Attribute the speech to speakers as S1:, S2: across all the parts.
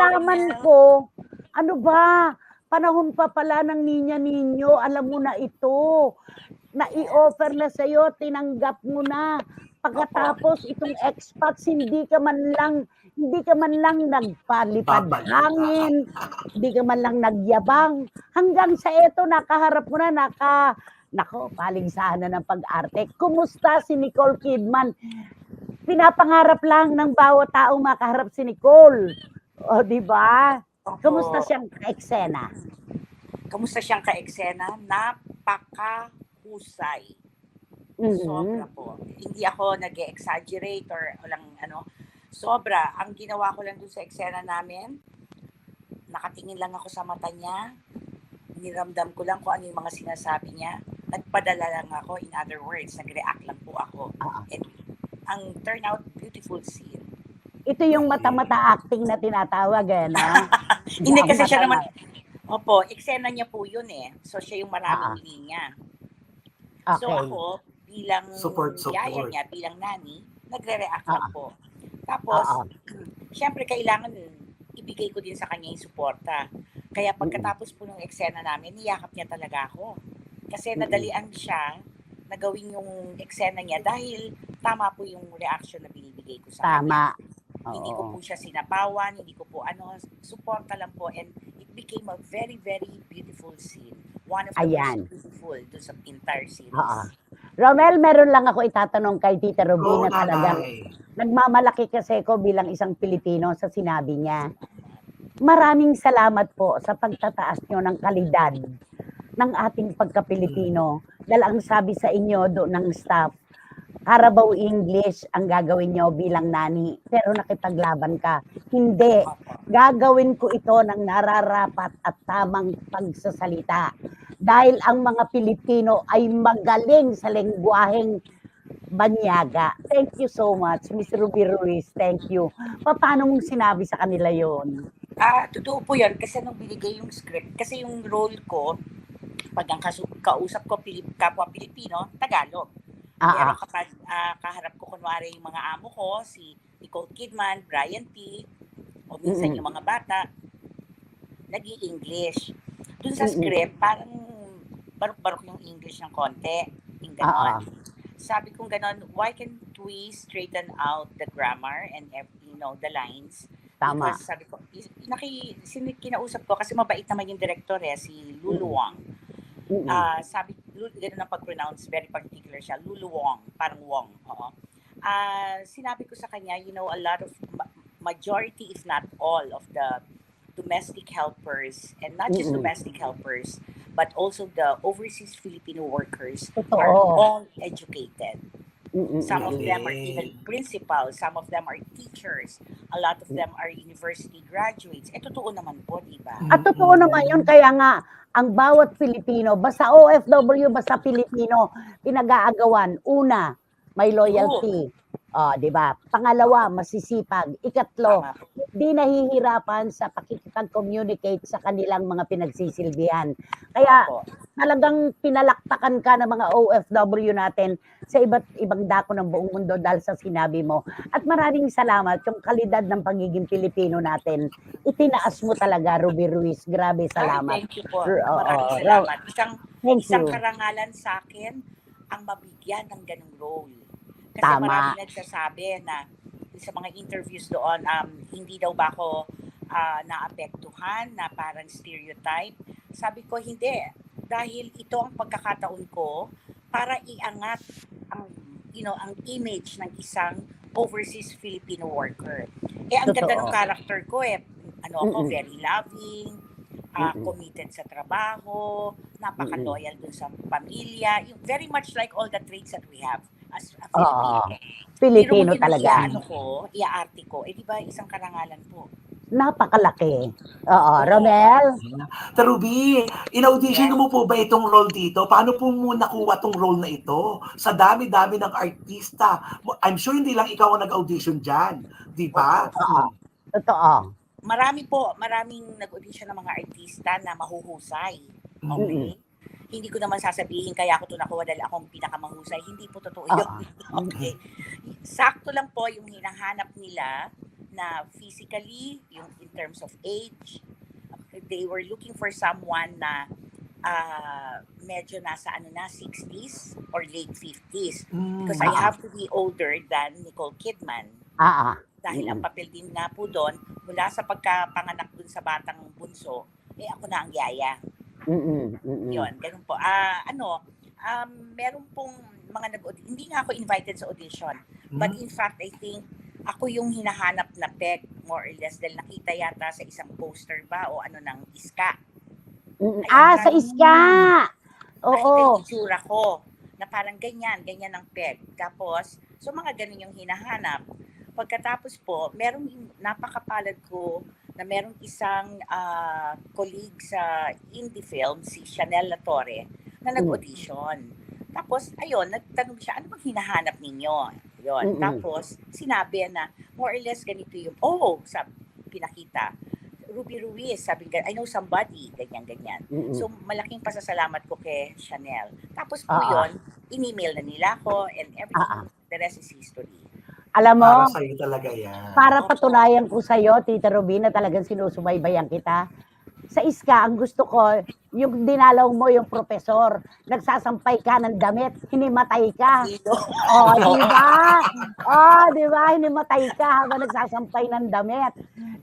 S1: nalaman ko, ano ba, panahon pa pala ng ninya ninyo, alam mo na ito, na i-offer na sa'yo, tinanggap mo na. Pagkatapos itong expats, hindi ka man lang, hindi ka man lang nagpalipad
S2: Babalik.
S1: hangin, hindi ka man lang nagyabang. Hanggang sa ito, nakaharap mo na, naka, nako, paligsahan na ng pag-arte. Kumusta si Nicole Kidman? Pinapangarap lang ng bawat taong makaharap si Nicole. O, di ba?
S3: Opo.
S1: Kumusta siyang eksena?
S3: Kamusta siyang ka-eksena? Napakahusay.
S1: Mhm.
S3: Sobra po. Hindi ako nag exaggerate or walang ano. Sobra. Ang ginawa ko lang dun sa eksena namin, nakatingin lang ako sa mata niya. Niramdam ko lang kung ano yung mga sinasabi niya. Nagpadala lang ako. In other words, nag-react lang po ako.
S1: Ah.
S3: And ang turnout, beautiful scene.
S1: Ito yung mata-mata acting na tinatawag eh, no?
S3: Hindi kasi siya naman, opo, eksena niya po yun eh. So siya yung maraming
S1: Ah.
S3: linya.
S1: Okay.
S3: So ako, bilang
S2: Support,
S3: yaya
S2: support.
S3: niya, bilang nani, nagre-react
S1: Ah.
S3: po. Tapos,
S1: Oo.
S3: syempre kailangan ibigay ko din sa kanya yung suporta. Kaya pagkatapos po ng eksena namin, niyakap niya talaga ako. Kasi nadalian siya na gawin yung eksena niya dahil tama po yung reaction na binibigay ko sa kanya. Hindi ko
S1: Oo.
S3: po siya sinapawan, hindi ko po ano, suporta lang po and it became a very, very beautiful scene. One of the
S1: Ayan.
S3: most beautiful dun sa entire series.
S1: Oo. Romel, meron lang ako itatanong kay Tita
S2: Go,
S1: Ruby na talagang
S2: nanay.
S1: nagmamalaki kasi ko bilang isang Pilipino sa sinabi niya. Maraming salamat po sa pagtataas nyo ng kalidad ng ating pagka-Pilipino. Dahil ang sabi sa inyo do ng staff, Carabao English ang gagawin nyo bilang nani. Pero nakipaglaban ka. Hindi. Gagawin ko ito ng nararapat at tamang pagsasalita. Dahil ang mga Pilipino ay magaling sa lengguaheng banyaga. Thank you so much, Miss Ruby Ruiz. Thank you. Paano mong sinabi sa kanila yon?
S3: Ah, totoo po yan kasi nung binigay yung script, kasi yung role ko, pag ang kausap ko Pilip, kapwa Pilipino, Tagalog. Pero
S1: Ah, ah.
S3: kapag ah, kaharap ko kunwari yung mga amo ko, si Nicole Kidman, Brian T, o minsan
S1: Mm-mm.
S3: yung mga bata, nag english Dun sa
S1: Mm-mm.
S3: script, parang barok-barok yung English ng konti. Yung
S1: Ah,
S3: ganon. Sabi kong ganon, why can't we straighten out the grammar and ev- you know, the lines?
S1: Tama.
S3: Because sabi ko, is- naki, sin- kinausap ko kasi mabait naman yung director eh, si Lulu. Wang.
S1: Mm-mm.
S3: Ah, sabi, Lu- ganun ang pag-pronounce, very particular siya. Lulu Wong, parang Wong. Oo. Ah, sinabi ko sa kanya, you know, a lot of, ma- majority if not all of the domestic helpers, and not just
S1: Mm-mm.
S3: domestic helpers, but also the overseas Filipino workers are
S1: Totoo.
S3: all educated.
S1: Mm-mm.
S3: Some of them are even principals, some of them are teachers, a lot of them are university graduates. Eh, totoo naman po, di ba?
S1: At totoo naman yun, kaya nga, ang bawat Pilipino, basta OFW, basta Pilipino, pinag-aagawan. Una, may loyalty. Oh, di ba? Pangalawa, masisipag. Ikatlo,
S3: Tama po.
S1: di nahihirapan sa pakikipag-communicate sa kanilang mga pinagsisilbihan. Kaya
S3: Opo.
S1: talagang pinalakpakan ka ng mga OFW natin sa iba't ibang dako ng buong mundo dahil sa sinabi mo. At maraming salamat yung kalidad ng pagiging Pilipino natin. Itinaas mo talaga, Ruby Ruiz. Grabe,
S3: Ay,
S1: salamat.
S3: thank you po. Maraming salamat. Isang,
S1: Thank
S3: isang
S1: you.
S3: karangalan sa akin ang mabigyan ng ganong role. Kasi
S1: Tama.
S3: marami nagsasabi na sa mga interviews doon, um, hindi daw ba ako ah, naapektuhan na parang stereotype. Sabi ko, hindi. Dahil ito ang pagkakataon ko para iangat ang you know, ang image ng isang overseas Filipino worker. Eh, ang ganda
S1: Totoo.
S3: ng character ko eh. Ano ako,
S1: Mm-mm.
S3: very loving,
S1: Mm-mm.
S3: committed sa trabaho, napaka-loyal dun sa pamilya. Very much like all the traits that we have as a
S1: Oo.
S3: Filipino.
S1: Pilipino
S3: Pero
S1: talaga.
S3: Ano ko, iaarte ko, eh di ba isang karangalan po.
S1: Napakalaki. Oo, Romel?
S2: Pero Ruby, in-audition
S3: Yes.
S2: mo po ba itong role dito? Paano po mo nakuha tong role na ito? Sa dami-dami ng artista. I'm sure hindi lang ikaw ang nag-audition dyan. Di ba?
S1: Oo. Totoo.
S3: Marami po, maraming nag-audition ng mga artista na mahuhusay. Okay? Hindi ko naman sasabihin kaya ako ito nakuha dahil akong pinakamahusay. Hindi po totoo yun.
S1: Ah,
S3: okay. Sakto lang po yung hinahanap nila na physically, yung in terms of age, they were looking for someone na ah, medyo nasa ano na 60s or late 50s
S2: Mm.
S3: because I have to be older than Nicole Kidman
S1: Ah, ah.
S3: dahil ang papel din na po doon mula sa pagkapanganak dun sa batang bunso eh ako na ang yaya
S1: Mm-mm, mm-mm.
S3: yon ganun po ah ano um, meron pong mga nag hindi nga ako invited sa audition but
S2: Mm.
S3: in fact I think ako yung hinahanap na peg more or less dahil nakita yata sa isang poster ba o ano ng iska
S1: Mm-mm.
S3: Ayan,
S1: Ah, sa iska! Oo.
S3: Nakita yung itsura ko na parang ganyan, ganyan ang peg. Tapos, so mga ganun yung hinahanap. Pagkatapos po, merong napakapalad ko na merong isang ah, colleague sa indie film, si Chanel Latore, na nag-audition. Tapos, ayun, nagtanong siya, ano bang hinahanap ninyo? Yun.
S1: Mm-mm.
S3: Tapos, sinabi na, more or less ganito yung, oh, sabi, pinakita. Ruby Ruiz, sabi nga, I know somebody, ganyan-ganyan.
S1: Mm-mm.
S3: So, malaking pasasalamat ko kay Chanel. Tapos po
S1: ah.
S3: yun, in-email na nila ako and everything.
S1: Ah,
S3: The rest is history.
S1: Alam mo,
S2: Para sa'yo talaga yan.
S1: para patunayan ko sa'yo, Tita Rubina, talagang sinusubaybayan kita. Sa iska, ang gusto ko, yung dinalaw mo yung profesor, nagsasampay ka ng damit, hinimatay ka.
S3: Dito.
S1: Oh, di ba? Oh, di ba? Hinimatay ka habang nagsasampay ng damit.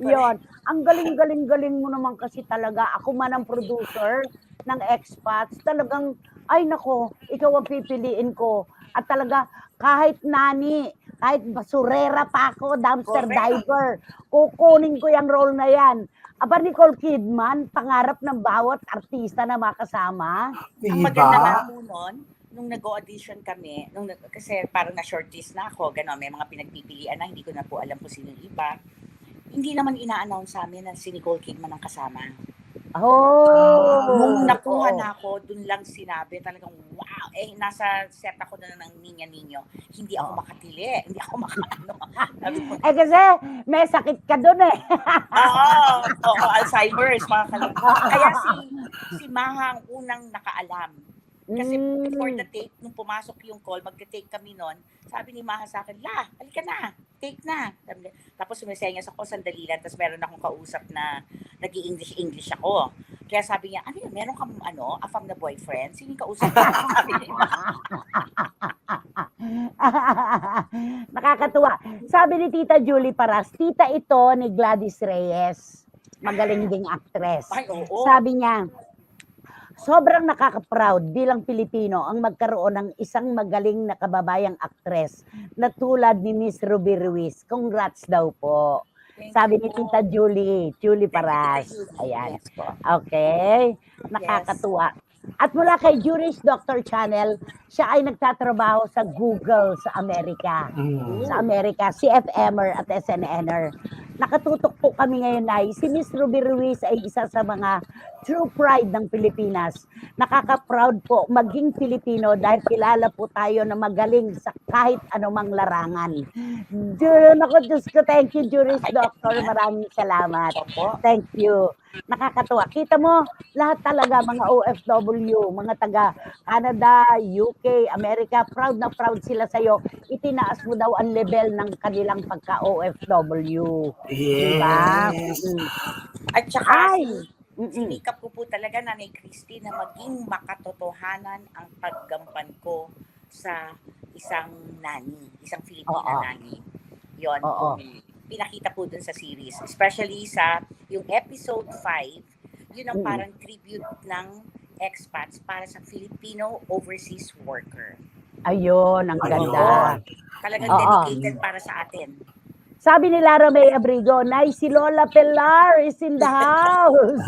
S1: Yon. Ang galing-galing-galing mo naman kasi talaga. Ako man ang producer ng expats, talagang, ay nako, ikaw ang pipiliin ko. At talaga, kahit nani, kahit basurera pa ako, dumpster
S3: Correct.
S1: diver, kukunin ko yung role na yan. Aba, Nicole Kidman, pangarap ng bawat artista na makasama.
S3: Ang
S2: Diba?
S3: maganda nga po nun, nung nag-audition kami, nung, kasi parang na-shortlist na ako, gano'n, may mga pinagpipilian na, hindi ko na po alam kung sino yung iba. Hindi naman ina-announce sa amin na si Nicole Kidman ang kasama.
S1: Oh!
S3: Nung nakuha
S1: Oo.
S3: na ako, dun lang sinabi, talagang wow, eh, nasa set ako na ng Ninya Ninyo. Hindi ako makatili, hindi ako makaano. Sabi ko,
S1: Eh kasi may sakit ka doon eh.
S3: Oo, oo, Alzheimer's, mga kalim- Kaya si, si Maha ang unang nakaalam. Kasi
S1: Mm.
S3: before the take, nung pumasok yung call, magte-take kami nun, sabi ni Maha sa akin, La, halika na, take na. Sabi niya- Tapos sumisenyas ako, sandali lang, tapos meron akong kausap na nag english english ako. Kaya sabi niya, ano yun, meron kang ano, afam na boyfriend? Sino yung kausap niya.
S1: Nakakatuwa. Sabi ni Tita Julie Paras, tita ito ni Gladys Reyes. Magaling ding actress.
S3: Ay, oo.
S1: Sabi niya, sobrang nakaka-proud bilang Pilipino ang magkaroon ng isang magaling na kababayang actress na tulad ni Miss Ruby Ruiz. Congrats daw po.
S3: Thank
S1: Sabi ni. Tita Julie, Julie Paras. Ayan. Okay. Nakakatuwa. At mula kay Juris Doctor Channel, siya ay nagtatrabaho sa Google sa Amerika.
S2: Mm.
S1: Sa Amerika, CFMer at SNNer. Nakatutok po kami ngayon ay si Miss Ruby Ruiz ay isa sa mga true pride ng Pilipinas. Nakaka-proud po maging Pilipino dahil kilala po tayo na magaling sa kahit anumang larangan. Diyan ako, Diyos ko, thank you, Juris Doctor. Maraming salamat. Thank you. Nakakatuwa. Kita mo, lahat talaga mga OFW, mga taga Canada, UK, America, proud na proud sila sa'yo. Itinaas mo daw ang level ng kanilang pagka-OFW. Diba?
S2: Yes.
S1: Mm.
S3: At saka,
S1: Ay! Mm-mm.
S3: sinikap ko po talaga, Nanay Christy, na maging makatotohanan ang paggampan ko sa isang nani, isang Filipina
S1: Oo.
S3: nani. Yon,
S1: Oo.
S3: pinakita po dun sa series. Especially sa yung episode 5, yun ang
S1: Mm.
S3: parang tribute ng expats para sa Filipino overseas worker.
S1: Ayun, ang ganda.
S3: Talagang
S1: Oo.
S3: dedicated para sa atin.
S1: Sabi ni Lara May Abrigo, Nay, si Lola Pilar is in the house.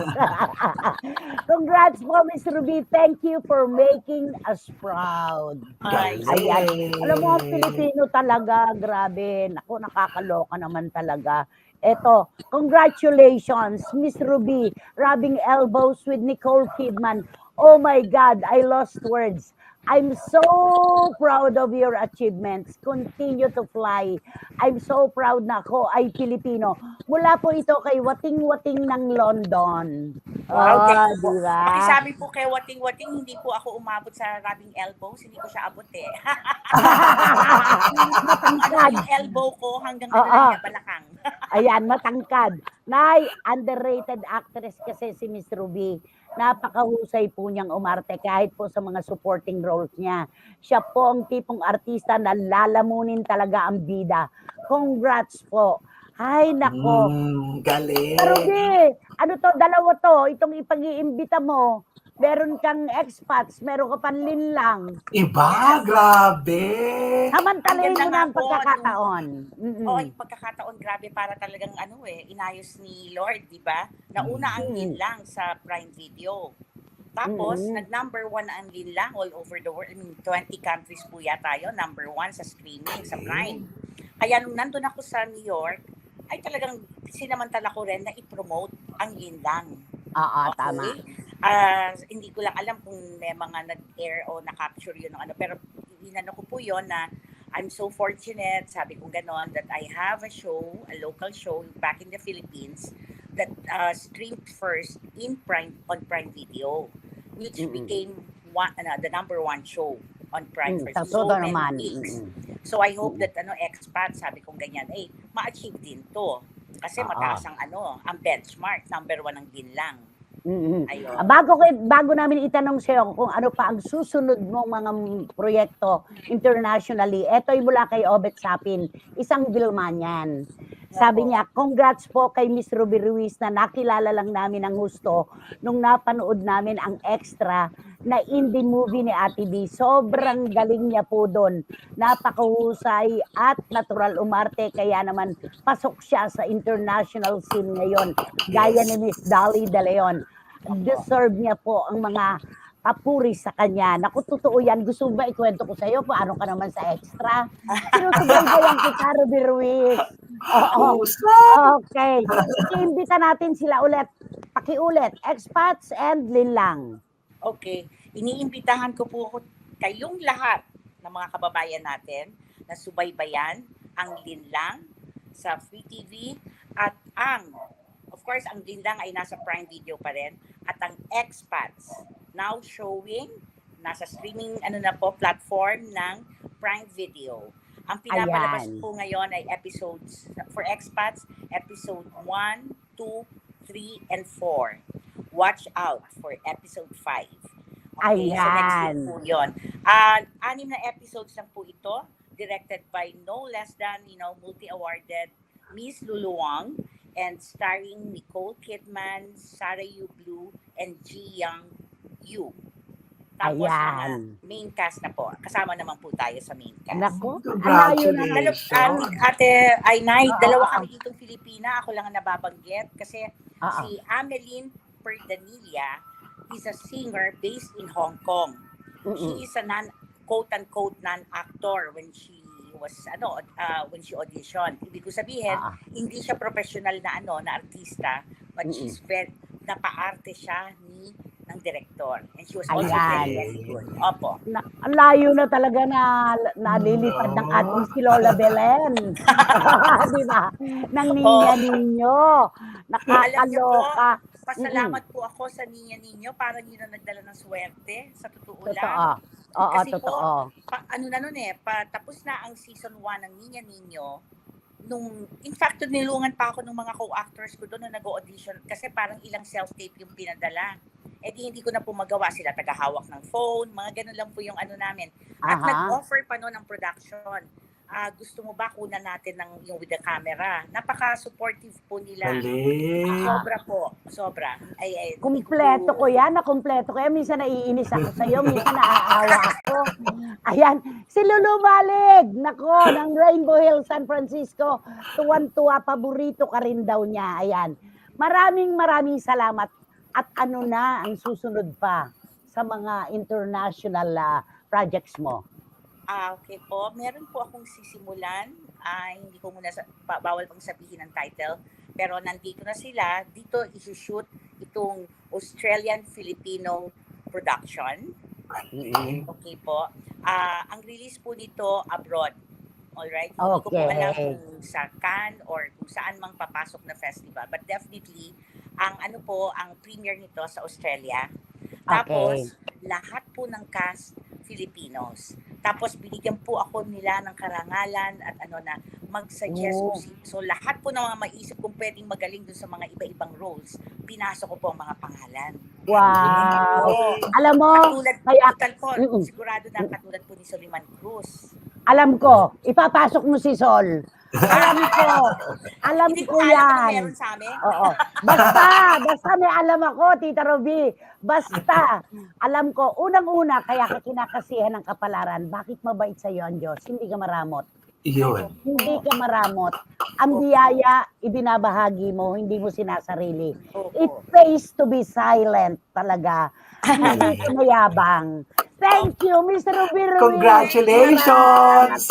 S1: Congrats po, Miss Ruby. Thank you for making us proud.
S3: Ay,
S1: Ayan. Alam mo, ang Pilipino talaga, grabe. Naku, nakakaloka naman talaga. Eto, congratulations, Miss Ruby, rubbing elbows with Nicole Kidman. Oh my God, I lost words. I'm so proud of your achievements. Continue to fly. I'm so proud na ako ay Pilipino. Mula po ito kay Wating Wating ng London.
S3: Okay.
S1: Oh, di ba?
S3: Pakisabi po kay Wating Wating, hindi po ako umabot sa rubbing elbows, hindi ko siya abot eh. Ang
S1: Matangkad.
S3: yung elbow ko hanggang ano niya, balakang.
S1: Ayan, matangkad. Nay, underrated actress kasi si Miss Ruby. Napakahusay po niyang umarte kahit po sa mga supporting roles niya. Siya po ang tipong artista na lalamunin talaga ang bida. Congrats po. Ay, nako.
S2: Mm, galing.
S1: Ruby, ano to, dalawa to, itong ipag-iimbita mo. Meron kang expats, meron ka panlinlang.
S2: Iba, grabe.
S1: Samantalahin
S3: Ang
S1: mo na ang pagkakataon. Mm-mm.
S3: Oo, yung pagkakataon, grabe para talagang ano eh, inayos ni Lord, di ba? Nauna ang
S1: Mhm.
S3: linlang sa Prime Video. Tapos,
S1: Mhm.
S3: nag-number one ang linlang all over the world. I mean, 20 countries po yata yun. Number one sa streaming, sa Prime. Kaya nung nandun ako sa New York, ay talagang sinamantala ko rin na i-promote ang linlang.
S1: Oo,
S3: Okay?
S1: tama.
S3: Ah, hindi ko lang alam kung may mga nag-air o na-capture yun ano. Pero ko po yun na I'm so fortunate, sabi ko ganon, that I have a show, a local show back in the Philippines that uh, streamed first in Prime on Prime Video, which
S1: Mm-mm.
S3: became one, ano, the number one show on Prime
S1: Mm,
S3: for so many
S1: naman.
S3: weeks. So I hope that ano expat sabi kong ganyan eh ma-achieve din to kasi
S1: Oo.
S3: mataas ang ano ang benchmark number one ang ginlang. Ayun.
S1: Ah, Bago, kay- bago namin itanong sa'yo kung ano pa ang susunod mong mga proyekto internationally, eto'y mula kay Obet Sapin, isang Vilman yan. Sabi niya, congrats po kay Miss Ruby Ruiz na nakilala lang namin ang gusto nung napanood namin ang extra na indie movie ni Ate B. Sobrang galing niya po doon. Napakahusay at natural umarte kaya naman pasok siya sa international scene ngayon. Gaya ni Miss Dolly De Leon. Deserve niya po ang mga papuri sa kanya. Naku, totoo yan. Gusto ba ikwento ko sa'yo? Paano ka naman sa extra? Sinusubaybayan kita, Ruby Ruiz. Oo. Okay. Iimbita natin sila ulit. Pakiulit. Expats and linlang.
S3: Okay, iniimbitahan ko po kayong lahat ng mga kababayan natin na subaybayan ang Linlang sa Free TV at ang, of course, ang Linlang ay nasa Prime Video pa rin at ang Expats now showing nasa streaming ano na po platform ng Prime Video. Ang pinapalabas
S1: Ayan.
S3: po ngayon ay episodes for expats, episode 1, 2, 3, and 4. Watch out for episode 5. Okay, so next
S1: Ayan.
S3: week po yun. Ah, anim na episodes lang po ito, directed by no less than, you know, multi-awarded Miss Lulu Wang and starring Nicole Kidman, Sarah Yu Blue, and Ji Young Yu. Tapos
S1: Ayan.
S3: main cast na po. Kasama naman po tayo sa main cast.
S1: Naku, ang layo na.
S3: Dalo,
S2: Congratulations.
S3: ah, ni- ate Aynay,
S1: Oo,
S3: dalawa
S1: oo.
S3: kami ditong Filipina. Ako lang ang nababanggit kasi
S1: Oo.
S3: si Ameline Perdanilla is a singer based in Hong Kong.
S1: Mm-mm.
S3: She is a non quote-unquote non-actor when she was ano uh, when she auditioned. Ibig ko sabihin,
S1: Ah,
S3: hindi siya professional na ano na artista, but
S1: Mm-mm.
S3: she's very napaarte siya ni ng director. And she was also
S1: Ayan.
S3: very, very good. Opo.
S1: na, ang layo na talaga na nalilipad ng ating si Lola Belen. Di ba? Nang ninya ninyo. Nakakaloka.
S3: Pasalamat po ako sa niya ninyo. Parang yun ang nagdala ng swerte. Sa totoo lang.
S1: Totoo. Oo,
S3: Kasi po,
S1: totoo.
S3: pa, ano na nun eh, pa, tapos na ang season 1 ng Ninya Ninyo, nung, in fact, nilungan pa ako ng mga co-actors ko doon na nag-audition kasi parang ilang self-tape yung pinadala. Eh di hindi ko na po magawa sila tagahawak ng phone, mga ganun lang po yung ano namin. At
S1: Aha.
S3: nag-offer pa noon ang production. Ah, gusto mo ba kunan natin ng yung with the camera? Napaka-supportive po nila.
S2: Galing.
S3: Sobra po, sobra. Ay, ay,
S1: Kumpleto ko yan, na kumpleto ko yan. Minsan naiinis ako sa'yo, minsan naaawa ako. Ayan, si Lulu Balig, nako, ng Rainbow Hill, San Francisco. Tuwan-tuwa, paborito ka rin daw niya. Ayan. Maraming maraming salamat. At ano na ang susunod pa sa mga international ah, projects mo?
S3: Ah, okay po. Meron po akong sisimulan. Ah, hindi ko muna sa, ba- bawal pang sabihin ang title. Pero nandito na sila. Dito isushoot itong Australian-Filipino production. Okay po. Ah, ang release po nito abroad. Alright? Hindi ko po
S1: Okay.
S3: alam kung sa Cannes or kung saan mang papasok na festival. But definitely, ang ano po, ang premiere nito sa Australia. Tapos, lahat po ng cast, Filipinos. Tapos, binigyan po ako nila ng karangalan at ano na, mag-suggest
S1: Oh.
S3: si- So, lahat po ng mga maisip kong pwedeng magaling dun sa mga iba-ibang roles, pinasok ko po ang mga pangalan.
S1: Wow.
S3: Oo.
S1: Alam mo,
S3: Katulad
S1: kaya-
S3: total po,
S1: Mm-mm.
S3: sigurado na katulad po ni Soliman Cruz.
S1: alam ko, ipapasok mo si Sol. Alam ko. Alam
S3: Hindi
S1: ko
S3: alam
S1: yan.
S3: meron sa amin.
S1: Oo. Basta, basta may alam ako, Tita Ruby. Basta, alam ko, unang-una, kaya ka kinakasihan ng kapalaran, bakit mabait sa'yo ang Diyos? Hindi ka maramot.
S2: Iyon.
S1: Hindi ka maramot. Ang biyaya, ibinabahagi mo, hindi mo sinasarili. It pays to be silent talaga. Hindi ka mayabang. Thank you, Mr. Ruby Ruiz.
S2: Congratulations!